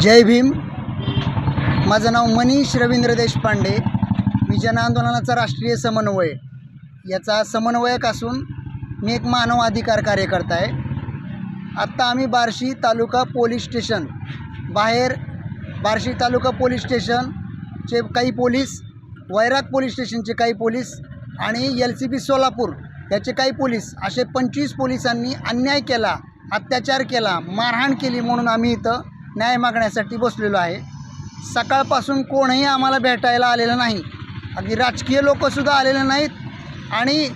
जय भीम. माझं नाव मनीष रवींद्र देशपांडे. मी जन आंदोलनाचा राष्ट्रीय समन्वय. याचा समन्वयक असून मी एक मानव अधिकार कार्यकर्ता आहे. आत्ता आम्ही बार्शी तालुका पोलीस स्टेशन बाहेर बार्शी तालुका पोलीस स्टेशनचे काही पोलीस वैराग पोलीस स्टेशनचे काही पोलीस आणि एल सी बी सोलापूर याचे काही पोलीस असे पंचवीस पोलिसांनी अन्याय केला अत्याचार केला मारहाण केली म्हणून आम्ही इथं न्याय मागण्यासाठी बसलेलो आहे. सकाळपासून कोणही आम्हाला भेटायला आलेलं नाही. अगदी राजकीय लोकंसुद्धा आलेले नाहीत आणि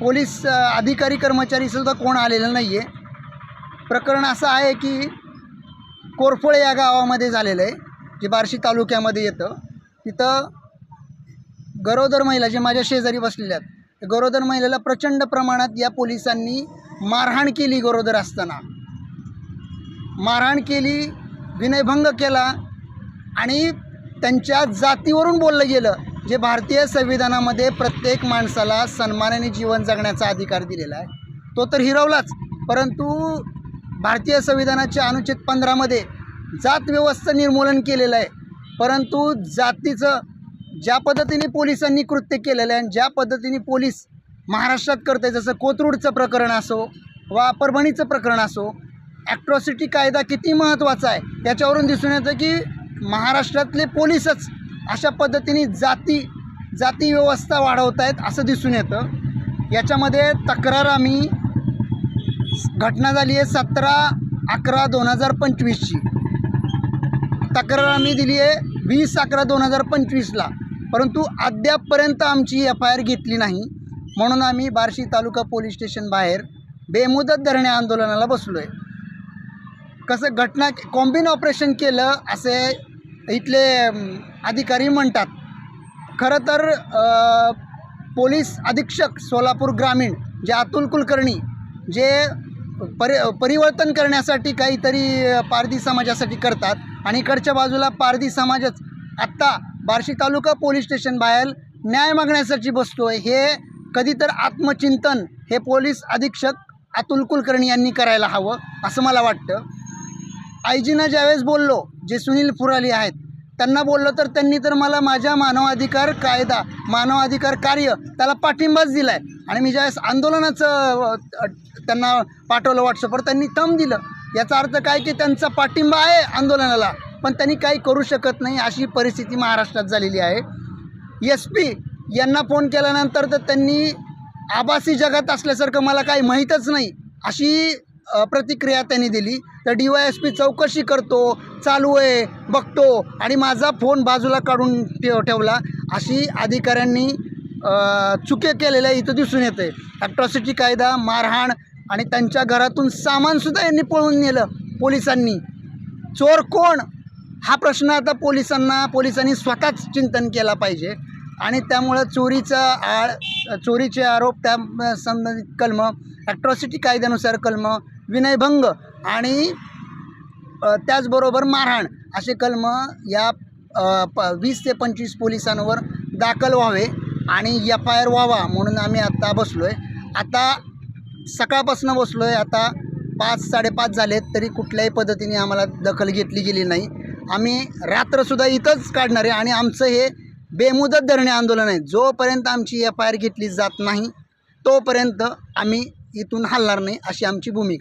पोलीस अधिकारी कर्मचारीसुद्धा कोण आलेलं नाही आहे प्रकरण असं आहे की कोरफळे या गावामध्ये झालेलं आहे जे बार्शी तालुक्यामध्ये येतं. तिथं गरोदर महिला जे माझ्या शेजारी बसलेल्या आहेत गरोदर महिलेला प्रचंड प्रमाणात या पोलिसांनी मारहाण केली गरोदर असताना. मारहाण केली विनयभंग केला आणि त्यांच्या जातीवरून बोललं गेलं जे भारतीय संविधानामध्ये प्रत्येक माणसाला सन्मानाने जीवन जगण्याचा अधिकार दिलेला आहे तो तर हिरवलाच. परंतु भारतीय संविधानाच्या अनुच्छेद पंधरामध्ये जात व्यवस्था निर्मूलन केलेलं आहे. परंतु जातीचं ज्या पद्धतीने पोलिसांनी कृत्य केलेलं आहे आणि ज्या पद्धतीने पोलीस महाराष्ट्रात करते जसं कोथरूडचं प्रकरण असो वा परभणीचं प्रकरण असो ॲट्रॉसिटी कायदा किती महत्त्वाचा आहे याच्यावरून दिसून येतं की महाराष्ट्रातले पोलीसच अशा पद्धतीने जाती जाती व्यवस्था वाढवत आहेत असं दिसून येतं. याच्यामध्ये तक्रार आम्ही घटना झाली आहे सतरा अकरा दोन हजार पंचवीसची. तक्रार आम्ही दिली आहे वीस अकरा दोन हजार पंचवीसला परंतु अद्यापपर्यंत आमची एफ आय आर घेतली नाही. म्हणून आम्ही बार्शी तालुका पोलीस स्टेशन बाहेर बेमुदत धरणे आंदोलनाला बसलो आहे कसं घटना कॉम्बिन ऑपरेशन केलं असे इथले अधिकारी म्हणतात. खरं तर पोलीस अधीक्षक सोलापूर ग्रामीण जे अतुल कुलकर्णी जे परि परिवर्तन करण्यासाठी काहीतरी पारधी समाजासाठी करतात आणि इकडच्या बाजूला पारधी समाजच आत्ता बार्शी तालुका पोलीस स्टेशन बाहेर न्याय मागण्यासाठी बसतो आहे हे कधी तर आत्मचिंतन हे पोलीस अधीक्षक अतुल कुलकर्णी यांनी करायला हवं असं मला वाटतं. आयजीनं ज्यावेळेस बोललो जे सुनील फुराली आहेत त्यांना बोललो तर त्यांनी तर मला माझ्या मानवाधिकार कायदा मानवाधिकार कार्य त्याला पाठिंबाच दिला आहे आणि मी ज्यावेळेस आंदोलनाचं त्यांना पाठवलं व्हॉट्सअपवर त्यांनी तम दिलं. याचा अर्थ काय की त्यांचा पाठिंबा आहे आंदोलनाला पण त्यांनी काही करू शकत नाही अशी परिस्थिती महाराष्ट्रात झालेली आहे. एस पी यांना फोन केल्यानंतर तर त्यांनी आभासी जगात असल्यासारखं मला काही माहीतच नाही अशी प्रतिक्रिया त्यांनी दिली. तर डी वाय एस पी चौकशी करतो चालू आहे बघतो. आणि माझा फोन बाजूला काढून ठेव ठेवला. अशी अधिकाऱ्यांनी चुके केलेल्या इथं दिसून येते. ॲट्रॉसिटी कायदा मारहाण आणि त्यांच्या घरातून सामानसुद्धा यांनी पळून नेलं पोलिसांनी. चोर कोण? हा प्रश्न आता पोलिसांना पोलिसांनी स्वतःच चिंतन केला पाहिजे. आणि त्यामुळं चोरीचा आळ चोरीचे आरोप त्या संबंधित कलम ॲट्रॉसिटी कायद्यानुसार कलम विनयभंग आणि त्याचबरोबर मारहाण असे कलम या प वीस ते पंचवीस पोलिसांवर दाखल व्हावे आणि एफ आय आर व्हावा म्हणून आम्ही आत्ता बसलो आहे आता सकाळपासून बसलो आहे आता पाच साडेपाच झालेत तरी कुठल्याही पद्धतीने आम्हाला दखल घेतली गेली नाही. आम्ही रात्रसुद्धा इथंच काढणार आहे आणि आमचं हे बेमुदत धरणे आंदोलन आहे. जोपर्यंत आमची एफ आय आर घेतली जात नाही तोपर्यंत आम्ही इथून हलणार नाही अशी आमची भूमिका